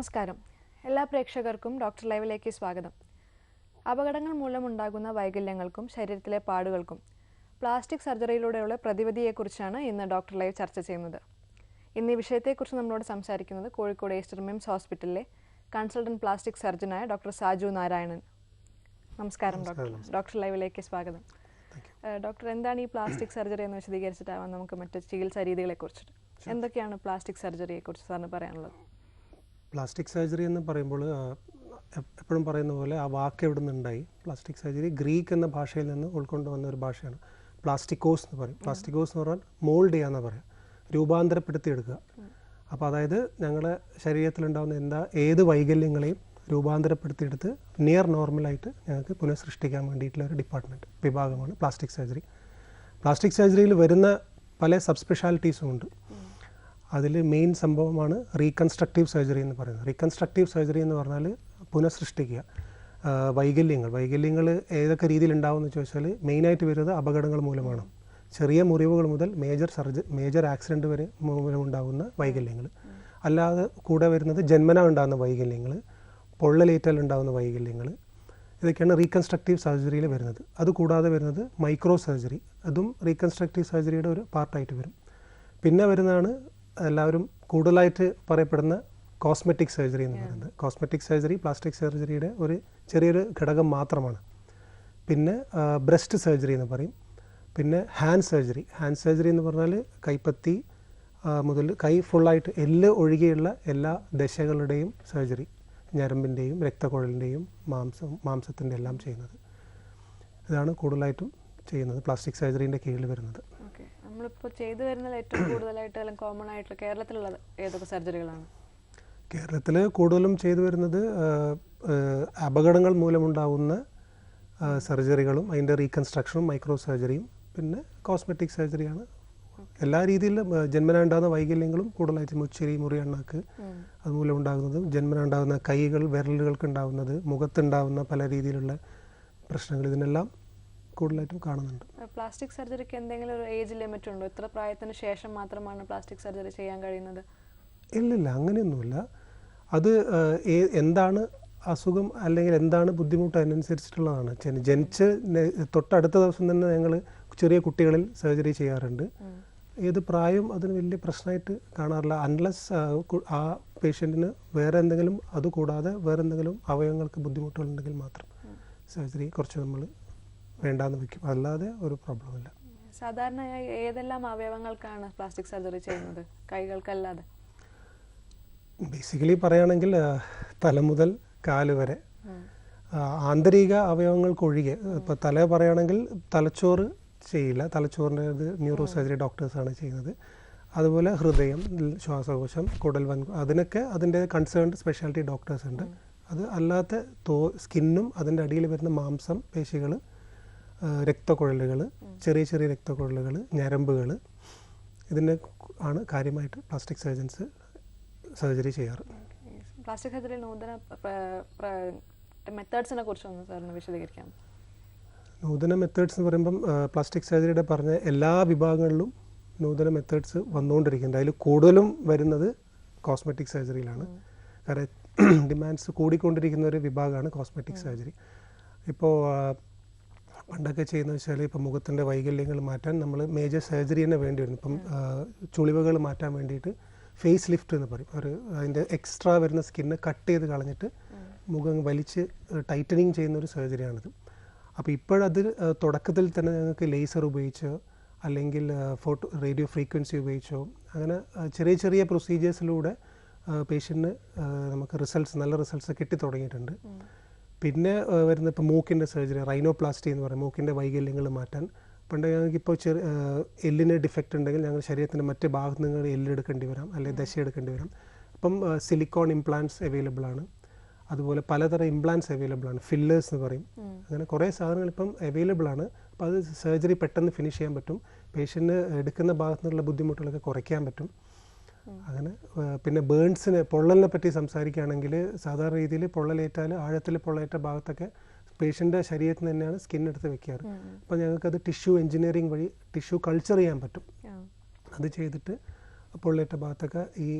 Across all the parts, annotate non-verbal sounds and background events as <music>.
നമസ്കാരം. എല്ലാ പ്രേക്ഷകർക്കും ഡോക്ടർ ലൈവിലേക്ക് സ്വാഗതം. അപകടങ്ങൾ മൂലമുണ്ടാകുന്ന വൈകല്യങ്ങൾക്കും ശരീരത്തിലെ പാടുകൾക്കും പ്ലാസ്റ്റിക് സർജറിയിലൂടെയുള്ള പ്രതിവിധിയെക്കുറിച്ചാണ് ഇന്ന് ഡോക്ടർ ലൈവ് ചർച്ച ചെയ്യുന്നത്. ഇന്ന് ഈ വിഷയത്തെക്കുറിച്ച് നമ്മളോട് സംസാരിക്കുന്നത് കോഴിക്കോട് ഈസ്റ്റർ മിംസ് ഹോസ്പിറ്റലിലെ കൺസൾട്ടന്റ് പ്ലാസ്റ്റിക് സർജനായ ഡോക്ടർ സാജു നാരായണൻ. നമസ്കാരം ഡോക്ടർ. ഡോക്ടർ ലൈവിലേക്ക് സ്വാഗതം. ഡോക്ടർ എന്താണ് ഈ പ്ലാസ്റ്റിക് സർജറി എന്ന് വിശദീകരിച്ചിട്ടാവാം നമുക്ക് മറ്റ് ചികിത്സാ രീതികളെക്കുറിച്ചിട്ട്? എന്തൊക്കെയാണ് പ്ലാസ്റ്റിക് സർജറിയെക്കുറിച്ച് സാറിന് പറയാനുള്ളത്? പ്ലാസ്റ്റിക് സർജറി എന്ന് പറയുമ്പോൾ എപ്പോഴും പറയുന്ന പോലെ ആ വാക്ക് എവിടെ നിന്നുണ്ടായി പ്ലാസ്റ്റിക് സർജറി ഗ്രീക്ക് എന്ന ഭാഷയിൽ നിന്ന് ഉൾക്കൊണ്ട് വന്ന ഒരു ഭാഷയാണ്. പ്ലാസ്റ്റിക്കോസ് എന്ന് പറയും. പ്ലാസ്റ്റിക്കോസ് എന്ന് പറഞ്ഞാൽ മോൾഡ് ചെയ്യാന്ന് പറയാം. രൂപാന്തരപ്പെടുത്തിയെടുക്കുക. അപ്പോൾ അതായത് ഞങ്ങളുടെ ശരീരത്തിലുണ്ടാകുന്ന എന്താ ഏത് വൈകല്യങ്ങളെയും രൂപാന്തരപ്പെടുത്തിയെടുത്ത് നിയർ നോർമലായിട്ട് ഞങ്ങൾക്ക് പുനഃസൃഷ്ടിക്കാൻ വേണ്ടിയിട്ടുള്ള ഒരു ഡിപ്പാർട്ട്മെന്റ് വിഭാഗമാണ് പ്ലാസ്റ്റിക് സർജറി. പ്ലാസ്റ്റിക് സർജറിയിൽ വരുന്ന പല സബ് സ്പെഷ്യാലിറ്റീസും ഉണ്ട്. അതിൽ മെയിൻ സംഭവമാണ് റീകൺസ്ട്രക്റ്റീവ് സർജറി എന്ന് പറയുന്നത്. റീകൺസ്ട്രക്റ്റീവ് സർജറി എന്ന് പറഞ്ഞാൽ പുനഃസൃഷ്ടിക്കുക. വൈകല്യങ്ങൾ. വൈകല്യങ്ങൾ ഏതൊക്കെ രീതിയിൽ ഉണ്ടാവുമെന്ന് ചോദിച്ചാൽ മെയിനായിട്ട് വരുന്നത് അപകടങ്ങൾ മൂലമാണ്. ചെറിയ മുറിവുകൾ മുതൽ മേജർ സർജ മേജർ ആക്സിഡന്റ് വരെ മൂലമുണ്ടാകുന്ന വൈകല്യങ്ങൾ അല്ലാതെ കൂടെ വരുന്നത് ജന്മന ഉണ്ടാകുന്ന വൈകല്യങ്ങൾ പൊള്ളലേറ്റാൽ ഉണ്ടാകുന്ന വൈകല്യങ്ങൾ ഇതൊക്കെയാണ് റീകൺസ്ട്രക്റ്റീവ് സർജറിയിൽ വരുന്നത്. അതുകൂടാതെ വരുന്നത് മൈക്രോ സർജറി അതും റീകൺസ്ട്രക്റ്റീവ് സർജറിയുടെ ഒരു പാർട്ടായിട്ട് വരും. പിന്നെ വരുന്നതാണ് എല്ലാവരും കൂടുതലായിട്ട് പറയപ്പെടുന്ന കോസ്മെറ്റിക് സർജറി എന്ന് പറയുന്നത്. കോസ്മെറ്റിക് സർജറി പ്ലാസ്റ്റിക് സർജറിയുടെ ഒരു ചെറിയൊരു ഘടകം മാത്രമാണ്. പിന്നെ ബ്രസ്റ്റ് സർജറി എന്ന് പറയും. പിന്നെ ഹാൻഡ് സർജറി. ഹാൻഡ് സർജറി എന്ന് പറഞ്ഞാൽ കൈപ്പത്തി മുതൽ കൈ ഫുള്ളായിട്ട് എല്ല് ഒഴികെയുള്ള എല്ലാ ദശകളുടെയും സർജറി. ഞരമ്പിന്റെയും രക്തക്കുഴലിന്റെയും മാംസം മാംസത്തിന്റെ എല്ലാം ചെയ്യുന്നത്. ഇതാണ് കൂടുതലായിട്ടും ചെയ്യുന്നത്. പ്ലാസ്റ്റിക് സർജറീന്റെ കീഴിൽ വരുന്നത്. നമ്മളിപ്പോൾ ചെയ്തു വരുന്നത് ഏറ്റവും കൂടുതലായിട്ട് അല്ലെങ്കിൽ കോമൺ ആയിട്ടുള്ള കേരളത്തിലുള്ളത് ഏതൊക്കെ സർജറികളാണ് കേരളത്തിൽ കൂടുതലും ചെയ്തു വരുന്നത് അപകടങ്ങൾ മൂലമുണ്ടാവുന്ന സർജറികളും അതിന്റെ റീകൺസ്ട്രക്ഷനും മൈക്രോ സർജറിയും പിന്നെ കോസ്മെറ്റിക് സർജറിയാണ് എല്ലാ രീതിയിലും ജന്മനാണ്ടാകുന്ന വൈകല്യങ്ങളും കൂടുതലായിട്ട് മുച്ചിരി മുറി അണ്ണാക്ക് അതുമൂലം ഉണ്ടാകുന്നതും ജന്മനാണ്ടാകുന്ന കൈകൾ വിരലുകൾക്ക് ഉണ്ടാകുന്നത് മുഖത്തുണ്ടാകുന്ന പല രീതിയിലുള്ള പ്രശ്നങ്ങൾ ഇതിനെല്ലാം കൂടുതലായിട്ടും കാണുന്നുണ്ട്. പ്ലാസ്റ്റിക് സർജറിക്ക് എന്തെങ്കിലും ഒരു ഏജ് ലിമിറ്റ് ഉണ്ടോ? ഇത്ര പ്രായത്തിന് ശേഷം മാത്രമാണ് പ്ലാസ്റ്റിക് സർജറി ചെയ്യാൻ കഴിയുന്നത്? ഇല്ലില്ല അങ്ങനെയൊന്നുമില്ല. അത് എന്താണ് അസുഖം അല്ലെങ്കിൽ എന്താണ് ബുദ്ധിമുട്ട് അതിനനുസരിച്ചിട്ടുള്ളതാണ്. ജനി- ജനിച്ച് തൊട്ടടുത്ത ദിവസം തന്നെ ഞങ്ങൾ ചെറിയ കുട്ടികളിൽ സർജറി ചെയ്യാറുണ്ട്. ഏത് പ്രായം അതിന് വലിയ പ്രശ്നമായിട്ട് കാണാറില്ല. അൺലെസ് ആ പേഷ്യന്റിന് വേറെ എന്തെങ്കിലും അതുകൂടാതെ വേറെ എന്തെങ്കിലും അവയവങ്ങൾക്ക് ബുദ്ധിമുട്ടുകളുണ്ടെങ്കിൽ മാത്രം സർജറി കുറച്ച് നമ്മൾ വേണ്ടാന്ന് വെക്കും. അല്ലാതെ ഒരു പ്രോബ്ലം ഇല്ല. സാധാരണയായി ഏതെല്ലാം അവയവങ്ങൾക്കാണ് പ്ലാസ്റ്റിക് സർജറി ചെയ്യുന്നത്? കൈകൾക്കല്ലാതെ. ബേസിക്കലി പറയുകയാണെങ്കിൽ തല മുതൽ കാൽ വരെ. ആന്തരിക അവയവങ്ങൾക്കൊഴികെ ഇപ്പോൾ തല പറയുകയാണെങ്കിൽ തലച്ചോറ് ചെയ്യില്ല. തലച്ചോറിന്റെ ഇത് ന്യൂറോ സർജറി ഡോക്ടേഴ്സാണ് ചെയ്യുന്നത്. അതുപോലെ ഹൃദയം ശ്വാസകോശം കുടൽ വൻ അതിനൊക്കെ അതിന്റെ കൺസേൺഡ് സ്പെഷ്യാലിറ്റി ഡോക്ടേഴ്സ് ഉണ്ട്. അത് അല്ലാത്ത തോ സ്കിന്നും അതിന്റെ അടിയിൽ വരുന്ന മാംസം പേശികൾ രക്തക്കുഴലുകൾ ചെറിയ ചെറിയ രക്തക്കുഴലുകൾ ഞരമ്പുകൾ ഇതിന്റെ ആണ് കാര്യമായിട്ട് പ്ലാസ്റ്റിക് സർജൻസ് സർജറി ചെയ്യാറ്. പ്ലാസ്റ്റിക് സർജറി നൂതന മെത്തേഡ്സിനെ കുറിച്ച് ഒന്ന് സാറിന് വിശദീകരിക്കാം. നൂതന മെത്തേഡ്സ് എന്ന് പറയുമ്പം പ്ലാസ്റ്റിക് സർജറിയുടെ പറഞ്ഞ എല്ലാ വിഭാഗങ്ങളിലും നൂതന മെത്തേഡ്സ് വന്നുകൊണ്ടിരിക്കുന്നുണ്ട്. അതിൽ കൂടുതലും വരുന്നത് കോസ്മെറ്റിക് സർജറിയിലാണ് കാരണം <clears throat> ഡിമാൻഡ്സ് കൂടിക്കൊണ്ടിരിക്കുന്ന ഒരു വിഭാഗമാണ് കോസ്മെറ്റിക് സർജറി ഇപ്പോൾ പണ്ടൊക്കെ ചെയ്യുന്നത് വെച്ചാൽ ഇപ്പം മുഖത്തിന്റെ വൈകല്യങ്ങൾ മാറ്റാൻ നമ്മൾ മേജർ സർജറി തന്നെ വേണ്ടി വരുന്നു ഇപ്പം ചുളിവുകൾ മാറ്റാൻ വേണ്ടിയിട്ട് ഫേസ് ലിഫ്റ്റ് എന്ന് പറയും. ഒരു അതിന്റെ എക്സ്ട്രാ വരുന്ന സ്കിന്ന് കട്ട് ചെയ്ത് കളഞ്ഞിട്ട് മുഖം വലിച്ച് ടൈറ്റനിങ് ചെയ്യുന്ന ഒരു സർജറിയാണിത് അപ്പോൾ ഇപ്പോഴത് തുടക്കത്തിൽ തന്നെ ഞങ്ങൾക്ക് ലേസർ ഉപയോഗിച്ച് അല്ലെങ്കിൽ ഫോട്ടോ റേഡിയോ ഫ്രീക്വൻസി ഉപയോഗിച്ചോ അങ്ങനെ ചെറിയ ചെറിയ പ്രൊസീജിയേഴ്സിലൂടെ പേഷ്യന്റിന് നമുക്ക് റിസൾട്ട്സ് നല്ല റിസൾട്ട്സ് കിട്ടി തുടങ്ങിയിട്ടുണ്ട്. പിന്നെ വരുന്ന ഇപ്പോൾ മൂക്കിന്റെ സർജറി റൈനോപ്ലാസ്റ്റി എന്ന് പറയും. മൂക്കിന്റെ വൈകല്യങ്ങൾ മാറ്റാൻ. പണ്ട് ഞങ്ങൾക്ക് ഇപ്പോൾ ചെറിയ എല്ലിന് ഡിഫക്റ്റ് ഉണ്ടെങ്കിൽ ഞങ്ങൾ ശരീരത്തിന്റെ മറ്റ് ഭാഗത്ത് നിന്ന് എല്ലെടുക്കേണ്ടി വരാം അല്ലെങ്കിൽ ദശ എടുക്കേണ്ടി വരാം. അപ്പം സിലിക്കോൺ ഇംപ്ലാന്റ്സ് അവൈലബിൾ ആണ്. അതുപോലെ പലതരം ഇംപ്ലാന്റ്സ് അവൈലബിൾ ആണ്. ഫില്ലേഴ്സ് എന്ന് പറയും. അങ്ങനെ കുറേ സാധനങ്ങൾ ഇപ്പം അവൈലബിൾ ആണ്. അപ്പോൾ അത് സർജറി പെട്ടെന്ന് ഫിനിഷ് ചെയ്യാൻ പറ്റും. പേഷ്യന്റ് എടുക്കുന്ന ഭാഗത്തു നിന്നുള്ള ബുദ്ധിമുട്ടുകളൊക്കെ കുറയ്ക്കാൻ പറ്റും. അങ്ങനെ പിന്നെ ബേൺസിന് പൊള്ളലിനെ പറ്റി സംസാരിക്കുകയാണെങ്കിൽ സാധാരണ രീതിയിൽ പൊള്ളലേറ്റാൽ ആഴത്തിൽ പൊള്ളലേറ്റ ഭാഗത്തൊക്കെ പേഷ്യന്റെ ശരീരത്തിൽ തന്നെയാണ് സ്കിൻ എടുത്ത് വെക്കാറ്. അപ്പോൾ ഞങ്ങൾക്കത് ടിഷ്യൂ എഞ്ചിനീയറിംഗ് വഴി ടിഷ്യൂ കൾച്ചർ ചെയ്യാൻ പറ്റും. അത് ചെയ്തിട്ട് പൊള്ളേറ്റ ഭാഗത്തൊക്കെ ഈ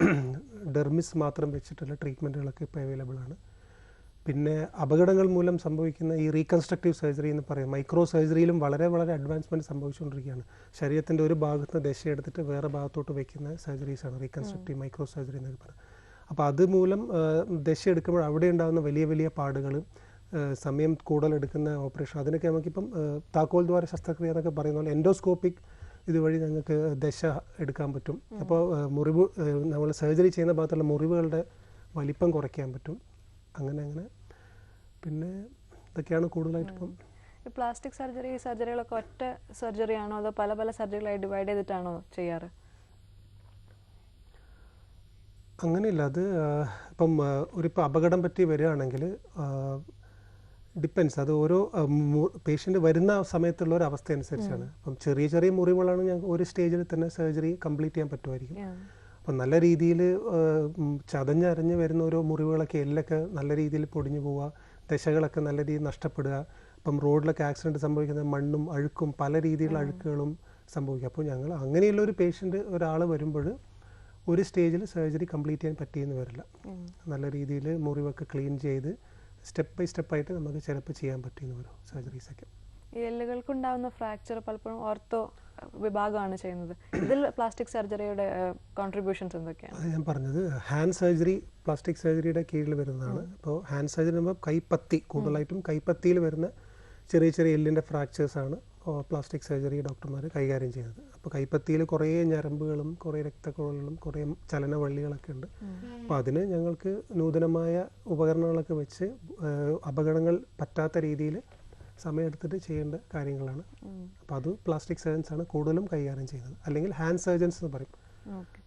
<clears throat> ഡെർമിസ് മാത്രം വെച്ചിട്ടുള്ള ട്രീറ്റ്മെന്റുകളൊക്കെ ഇപ്പോൾ അവൈലബിൾ ആണ് പിന്നെ അപകടങ്ങൾ മൂലം സംഭവിക്കുന്ന ഈ റീകൺസ്ട്രക്റ്റീവ് സർജറി എന്ന് പറയും. മൈക്രോ സർജറിയിലും വളരെ വളരെ അഡ്വാൻസ്മെന്റ് സംഭവിച്ചുകൊണ്ടിരിക്കുകയാണ്. ശരീരത്തിന്റെ ഒരു ഭാഗത്ത് നിന്ന് ദശ എടുത്തിട്ട് വേറെ ഭാഗത്തോട്ട് വയ്ക്കുന്ന സർജറീസാണ് റീകൺസ്ട്രക്റ്റീവ് മൈക്രോ സർജറി എന്നൊക്കെ പറയുന്നത് അപ്പോൾ അതുമൂലം ദശ എടുക്കുമ്പോൾ അവിടെ ഉണ്ടാകുന്ന വലിയ വലിയ പാടുകൾ സമയം കൂടുതൽ എടുക്കുന്ന ഓപ്പറേഷൻ അതിനൊക്കെ നമുക്കിപ്പം താക്കോൽ ദ്വാര ശസ്ത്രക്രിയ എന്നൊക്കെ പറയുന്ന പോലെ എൻഡോസ്കോപ്പിക് ഇതുവഴി ഞങ്ങൾക്ക് ദശ എടുക്കാൻ പറ്റും. അപ്പോൾ മുറിവ് നമ്മൾ സർജറി ചെയ്യുന്ന ഭാഗത്തുള്ള മുറിവുകളുടെ വലിപ്പം കുറയ്ക്കാൻ പറ്റും. അങ്ങനെ അങ്ങനെ. പിന്നെ ഇതൊക്കെയാണ് കൂടുതലായിട്ട് ഇപ്പം പ്ലാസ്റ്റിക് സർജറി സർജറികളൊക്കെ ഒറ്റ സർജറി ആണോ അതോ പല പല സർജറികളായി ഡിവൈഡ് ചെയ്തിട്ടാണോ ചെയ്യാറ്? അങ്ങനെയില്ല അത് ഇപ്പം ഒരു ഒരിപ്പോൾ അപകടം പറ്റി വരികയാണെങ്കിൽ ഡിപ്പെൻസ് അത് ഓരോ പേഷ്യന്റ് വരുന്ന സമയത്തുള്ള ഒരു അവസ്ഥ അനുസരിച്ചാണ് അപ്പം ചെറിയ ചെറിയ മുറിവുകളാണ് ഞങ്ങൾക്ക് ഒരു സ്റ്റേജിൽ തന്നെ സർജറി കംപ്ലീറ്റ് ചെയ്യാൻ പറ്റുമായിരിക്കും. അപ്പം നല്ല രീതിയിൽ ചതഞ്ഞരഞ്ഞ് വരുന്ന ഓരോ മുറിവുകളൊക്കെ എല്ലൊക്കെ നല്ല രീതിയിൽ പൊടിഞ്ഞു പോവുക ദശകളൊക്കെ നല്ല രീതിയിൽ നഷ്ടപ്പെടുക. അപ്പം റോഡിലൊക്കെ ആക്സിഡന്റ് സംഭവിക്കുന്ന മണ്ണും അഴുക്കും പല രീതിയിലുള്ള അഴുക്കുകളും സംഭവിക്കുക അപ്പോൾ ഞങ്ങൾ അങ്ങനെയുള്ള ഒരു പേഷ്യന്റ് ഒരാൾ വരുമ്പോൾ ഒരു സ്റ്റേജിൽ സർജറി കംപ്ലീറ്റ് ചെയ്യാൻ പറ്റിയെന്ന് വരില്ല. നല്ല രീതിയിൽ മുറിവൊക്കെ ക്ലീൻ ചെയ്ത് സ്റ്റെപ്പ് ബൈ സ്റ്റെപ്പായിട്ട് നമുക്ക് ചിലപ്പോൾ ചെയ്യാൻ പറ്റിയെന്ന് വരും സർജറീസൊക്കെ. ഈ എല്ലുകൾക്കുണ്ടാവുന്ന ഫ്രാക്ചർ പലപ്പോഴും ഓർത്തോ വിഭാഗമാണ് ചെയ്യുന്നത്. ഇതിൽ പ്ലാസ്റ്റിക് സർജറിയുടെ കോൺട്രിബ്യൂഷൻസ് എന്തൊക്കെയാണ്? ഞാൻ പറഞ്ഞത് ഹാൻഡ് സർജറി പ്ലാസ്റ്റിക് സർജറിയുടെ കീഴിൽ വരുന്നതാണ്. അപ്പോൾ ഹാൻഡ് സർജറി നമ്മൾ കൈപ്പത്തി കൂടുതലായിട്ടും കൈപ്പത്തിയിൽ വരുന്ന ചെറിയ ചെറിയ എല്ലിന്റെ ഫ്രാക്ചേഴ്സാണ് പ്ലാസ്റ്റിക് സർജറി ഡോക്ടർമാർ കൈകാര്യം ചെയ്യുന്നത്. അപ്പോൾ കൈപ്പത്തിയിൽ കുറേ ഞരമ്പുകളും കുറേ രക്തക്കുഴലുകളും കുറേ ചലനവള്ളികളൊക്കെ ഉണ്ട്. അപ്പോൾ അതിന് ഞങ്ങൾക്ക് നൂതനമായ ഉപകരണങ്ങളൊക്കെ വെച്ച് അപകടങ്ങൾ പറ്റാത്ത രീതിയിൽ സമയമെടുത്തിട്ട് ചെയ്യേണ്ട കാര്യങ്ങളാണ്. അപ്പോൾ അത് പ്ലാസ്റ്റിക് സർജൻസ് ആണ് കൂടുതലും കൈകാര്യം ചെയ്യുന്നത്. അല്ലെങ്കിൽ ഹാൻഡ് സർജൻസ് എന്ന് പറയും.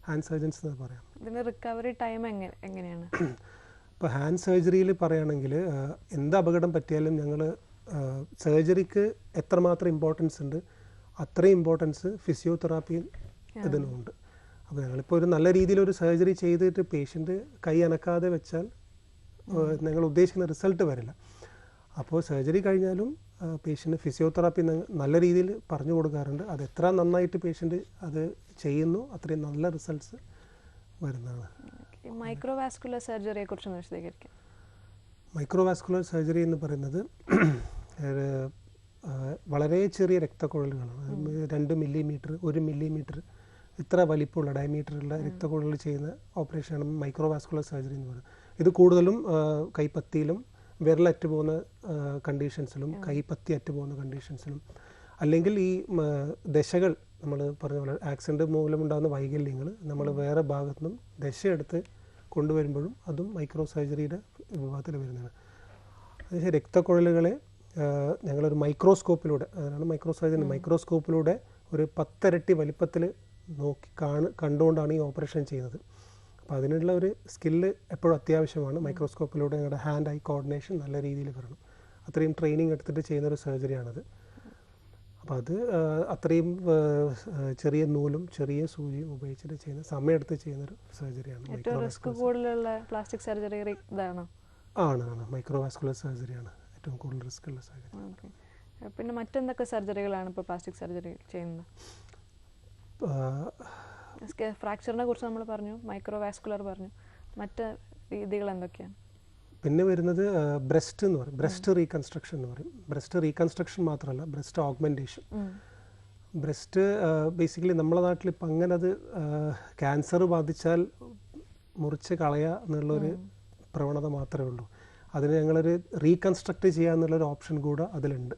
ഹാൻഡ് സർജൻസ് എന്ന് പറയാം. ഇതിന് റിക്കവറി ടൈം എങ്ങനെ എങ്ങനെയാണ്? ഇപ്പോൾ ഹാൻഡ് സർജറിയിൽ പറയുകയാണെങ്കിൽ എന്ത് അപകടം പറ്റിയാലും ഞങ്ങൾ സർജറിക്ക് എത്രമാത്രം ഇമ്പോർട്ടൻസ് ഉണ്ട് അത്രയും ഇമ്പോർട്ടൻസ് ഫിസിയോതെറാപ്പി ഇതിനുമുണ്ട് അപ്പോൾ ഞങ്ങളിപ്പോൾ ഒരു നല്ല രീതിയിൽ ഒരു സർജറി ചെയ്തിട്ട് പേഷ്യന്റ് കൈ അനക്കാതെ വെച്ചാൽ ഞങ്ങൾ ഉദ്ദേശിക്കുന്ന റിസൾട്ട് വരില്ല. അപ്പോൾ സർജറി കഴിഞ്ഞാലും പേഷ്യന്റ് ഫിസിയോതെറാപ്പി നല്ല രീതിയിൽ പറഞ്ഞു കൊടുക്കാറുണ്ട്. അത് എത്ര നന്നായിട്ട് പേഷ്യന്റ് അത് ചെയ്യുന്നു അത്രയും നല്ല റിസൾട്ട്സ് വരുന്നതാണ്. മൈക്രോവാസ്കുലർ സർജറിയെ കുറിച്ച് വിശദീകരിക്കാം. മൈക്രോവാസ്കുലർ സർജറി എന്ന് പറയുന്നത് വളരെ ചെറിയ രക്തക്കുഴലുകളാണ്. രണ്ട് മില്ലിമീറ്റർ ഒരു മില്ലിമീറ്റർ ഇത്ര വലിപ്പമുള്ള ഡയമീറ്ററുള്ള രക്തക്കുഴലുകൾ ചെയ്യുന്ന ഓപ്പറേഷനാണ് മൈക്രോവാസ്കുലർ സർജറി എന്ന് പറയുന്നത്. ഇത് കൂടുതലും കൈപ്പത്തിയിലും വിരലറ്റ് പോകുന്ന കണ്ടീഷൻസിലും കൈപ്പത്തി അറ്റ് പോകുന്ന കണ്ടീഷൻസിലും അല്ലെങ്കിൽ ഈ ദശകൾ നമ്മൾ പറഞ്ഞ പോലെ ആക്സിഡന്റ് മൂലമുണ്ടാകുന്ന വൈകല്യങ്ങൾ നമ്മൾ വേറെ ഭാഗത്തു നിന്നും ദശ എടുത്ത് കൊണ്ടുവരുമ്പോഴും അതും മൈക്രോ സർജറിയുടെ വിഭാഗത്തിൽ വരുന്നതാണ്. അതായത് രക്തക്കുഴലുകളെ ഞങ്ങളൊരു മൈക്രോസ്കോപ്പിലൂടെ അതാണ് മൈക്രോ സർജറി മൈക്രോസ്കോപ്പിലൂടെ ഒരു പത്തരട്ടി വലിപ്പത്തിൽ നോക്കി കാണു കണ്ടുകൊണ്ടാണ് ഈ ഓപ്പറേഷൻ ചെയ്യുന്നത്. അപ്പോൾ അതിനുള്ള ഒരു സ്കില്ല് എപ്പോഴും അത്യാവശ്യമാണ്. മൈക്രോസ്കോപ്പിലൂടെ നിങ്ങളുടെ ഹാൻഡ് ഐ കോർഡിനേഷൻ നല്ല രീതിയിൽ വരണം. അത്രയും ട്രെയിനിങ് എടുത്തിട്ട് ചെയ്യുന്ന ഒരു സർജറിയാണത് അപ്പോൾ അത് അത്രയും ചെറിയ നൂലും ചെറിയ സൂചിയും ഉപയോഗിച്ചിട്ട് ചെയ്യുന്ന സമയമെടുത്ത് ചെയ്യുന്നൊരു സർജറിയാണ് പ്ലാസ്റ്റിക് സർജറി ഇതാണോ? ആണ് ആണ്. മൈക്രോവാസ്കുലർ സർജറിയാണ് ഏറ്റവും കൂടുതൽ റിസ്ക് ഉള്ള സർജറി പിന്നെ മറ്റെന്തൊക്കെ സർജറികളാണ് ഇപ്പോൾ പ്ലാസ്റ്റിക് സർജറി ചെയ്യുന്നത്? ഫ്രാക്ചറിനെ കുറിച്ച് നമ്മൾ പറഞ്ഞു മൈക്രോവാസ്കുലർ പറഞ്ഞു. മറ്റ് രീതികൾ എന്തൊക്കെയാണ്? പിന്നെ വരുന്നത് ബ്രസ്റ്റ് എന്ന് പറയും. ബ്രസ്റ്റ് റീകൺസ്ട്രക്ഷൻ എന്ന് പറയും. ബ്രസ്റ്റ് റീകൺസ്ട്രക്ഷൻ മാത്രമല്ല ബ്രസ്റ്റ് ഓഗ്മെന്റേഷൻ ബ്രസ്റ്റ് ബേസിക്കലി നമ്മളെ നാട്ടിൽ ഇപ്പം അങ്ങനെ അത് ക്യാൻസർ ബാധിച്ചാൽ മുറിച്ച് കളയുക എന്നുള്ളൊരു പ്രവണത മാത്രമേ ഉള്ളൂ. അതിന് ഞങ്ങളൊരു റീകൺസ്ട്രക്ട് ചെയ്യുക എന്നുള്ളൊരു ഓപ്ഷൻ കൂടെ അതിലുണ്ട്.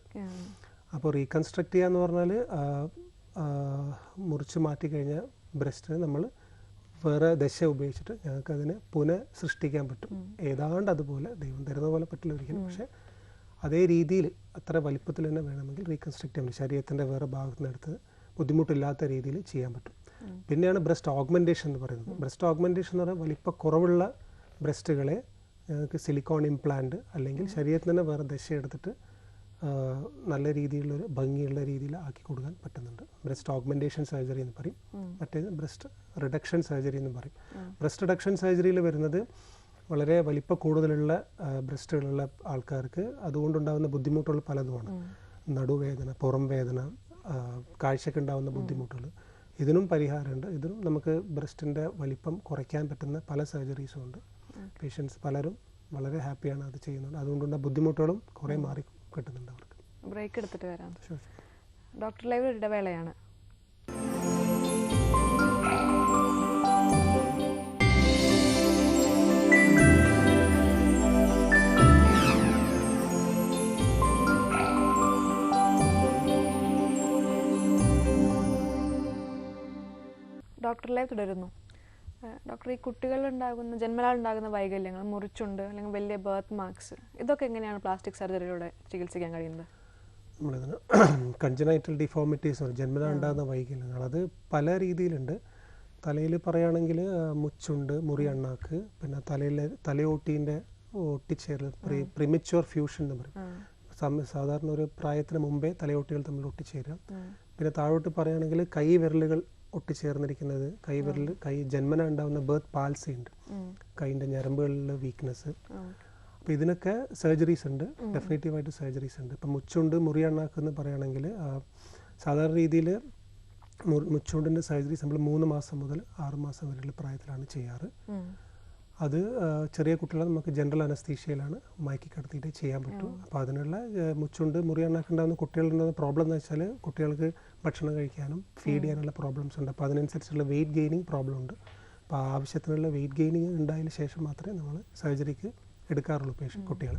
അപ്പോൾ റീകൺസ്ട്രക്ട് ചെയ്യുക എന്ന് പറഞ്ഞാൽ മുറിച്ച് മാറ്റി കഴിഞ്ഞാൽ ബ്രസ്റ്റിന് നമ്മൾ വേറെ ദശ ഉപയോഗിച്ചിട്ട് ഞങ്ങൾക്ക് അതിനെ പുനഃസൃഷ്ടിക്കാൻ പറ്റും. ഏതാണ്ട് അതുപോലെ ദൈവം തരുന്ന പോലെ പറ്റില്ല ഒരിക്കലും. പക്ഷേ അതേ രീതിയിൽ അത്ര വലിപ്പത്തിൽ തന്നെ വേണമെങ്കിൽ റീകൺസ്ട്രക്ട് ചെയ്യാൻ പറ്റും. ശരീരത്തിന്റെ വേറെ ഭാഗത്ത് ബുദ്ധിമുട്ടില്ലാത്ത രീതിയിൽ ചെയ്യാൻ പറ്റും. പിന്നെയാണ് ബ്രസ്റ്റ് ഓഗ്മെന്റേഷൻ എന്ന് പറയുന്നത്. ബ്രസ്റ്റ് ഓഗ്മെന്റേഷൻ എന്ന് പറഞ്ഞാൽ വലിപ്പ കുറവുള്ള ബ്രസ്റ്റുകളെ ഞങ്ങൾക്ക് സിലിക്കോൺ ഇംപ്ലാന്റ് അല്ലെങ്കിൽ ശരീരത്തിന് തന്നെ വേറെ ദശ എടുത്തിട്ട് നല്ല രീതിയിലുള്ള ഭംഗിയുള്ള രീതിയിൽ ആക്കി കൊടുക്കാൻ പറ്റുന്നുണ്ട്. ബ്രസ്റ്റ് ഓഗ്മെന്റേഷൻ സർജറി എന്ന് പറയും. മറ്റേത് ബ്രസ്റ്റ് റിഡക്ഷൻ സർജറി എന്ന് പറയും. ബ്രസ്റ്റ് റിഡക്ഷൻ സർജറിയിൽ വരുന്നത് വളരെ വലിപ്പ കൂടുതലുള്ള ബ്രസ്റ്റുകളുള്ള ആൾക്കാർക്ക് അതുകൊണ്ടുണ്ടാകുന്ന ബുദ്ധിമുട്ടുകൾ പലതുമാണ്. നടുവേദന പുറം വേദന കാഴ്ചയ്ക്ക് ഉണ്ടാകുന്ന ബുദ്ധിമുട്ടുകൾ. ഇതിനും പരിഹാരമുണ്ട്. ഇതിനും നമുക്ക് ബ്രസ്റ്റിന്റെ വലിപ്പം കുറയ്ക്കാൻ പറ്റുന്ന പല സർജറീസും ഉണ്ട്. പേഷ്യൻസ് പലരും വളരെ ഹാപ്പിയാണ് അത് ചെയ്യുന്നത്. അതുകൊണ്ടുള്ള ബുദ്ധിമുട്ടുകളും കുറേ മാറി കിട്ടുന്നുണ്ട് അവർക്ക്. ബ്രേക്ക് എടുത്തിട്ട് വരാം. ഡോക്ടർ ലൈവ് ഒരു ഇടവേളയാണ് ഡോക്ടർ ലൈവ് തുടരുന്നു. ഡോക്ടർ ഈ കുട്ടികളിലുണ്ടാകുന്ന ജന്മനാൾ ഉണ്ടാകുന്ന വൈകല്യങ്ങൾ മുറിച്ചുണ്ട് അല്ലെങ്കിൽ വലിയ ബർത്ത് മാർക്സ് ഇതൊക്കെ എങ്ങനെയാണ് പ്ലാസ്റ്റിക് സർജറിയിലൂടെ ചികിത്സിക്കാൻ കഴിയുന്നത്? നമ്മളിതിന് കൺജനൈറ്റൽ ഡിഫോമിറ്റീസ് ജന്മനാ ഉണ്ടാകുന്ന വൈകല്യങ്ങൾ അത് പല രീതിയിലുണ്ട്. തലയിൽ പറയുകയാണെങ്കിൽ മുച്ചുണ്ട് മുറി അണ്ണാക്ക് പിന്നെ തലയിലെ തലയോട്ടീന്റെ ഒട്ടിച്ചേരൽ പ്രി പ്രിമിച്വർ ഫ്യൂഷൻ എന്ന് പറയും. സാധാരണ ഒരു പ്രായത്തിന് മുമ്പേ തലയോട്ടികൾ തമ്മിൽ ഒട്ടിച്ചേരുക പിന്നെ താഴോട്ട് പറയുകയാണെങ്കിൽ കൈ വിരലുകൾ ഒട്ടിച്ചേർന്നിരിക്കുന്നത്. കൈ വിരൽ കൈ ജന്മന ഉണ്ടാകുന്ന ബേർത്ത് പാൽസി ഉണ്ട് കൈയിന്റെ ഞരമ്പുകളിലെ വീക്ക്നെസ് അപ്പൊ അപ്പോൾ ഇതിനൊക്കെ സർജറീസ് ഉണ്ട്. ഡെഫിനറ്റീവായിട്ട് സർജറീസ് ഉണ്ട്. ഇപ്പം മുച്ചുണ്ട് മുറി അണ്ണാക്ക് പറയുകയാണെങ്കിൽ സാധാരണ രീതിയിൽ മുച്ചുണ്ടിന്റെ സർജറീസ് നമ്മൾ മൂന്ന് മാസം മുതൽ ആറ് മാസം വരെയുള്ള പ്രായത്തിലാണ് ചെയ്യാറ്. അത് ചെറിയ കുട്ടികളെ നമുക്ക് ജനറൽ അനസ്തീഷ്യയിലാണ് മയക്കി കിടത്തിയിട്ട് ചെയ്യാൻ പറ്റും. അപ്പോൾ അതിനുള്ള മുച്ചുണ്ട് മുറി അണ്ണാക്ക് ഉണ്ടാകുന്ന കുട്ടികളുണ്ടാകുന്ന പ്രോബ്ലം എന്ന് വെച്ചാൽ കുട്ടികൾക്ക് ഭക്ഷണം കഴിക്കാനും ഫീഡ് ചെയ്യാനുള്ള പ്രോബ്ലംസ് ഉണ്ട്. അപ്പോൾ അതിനനുസരിച്ചുള്ള വെയിറ്റ് ഗെയിനിങ് പ്രോബ്ലം ഉണ്ട്. അപ്പോൾ ആവശ്യത്തിനുള്ള വെയിറ്റ് ഗെയിനിങ് ഉണ്ടായതിന് ശേഷം മാത്രമേ നമ്മൾ സർജറിക്ക് എടുക്കാറുള്ളൂ പേഷ്യൻ കുട്ടികൾ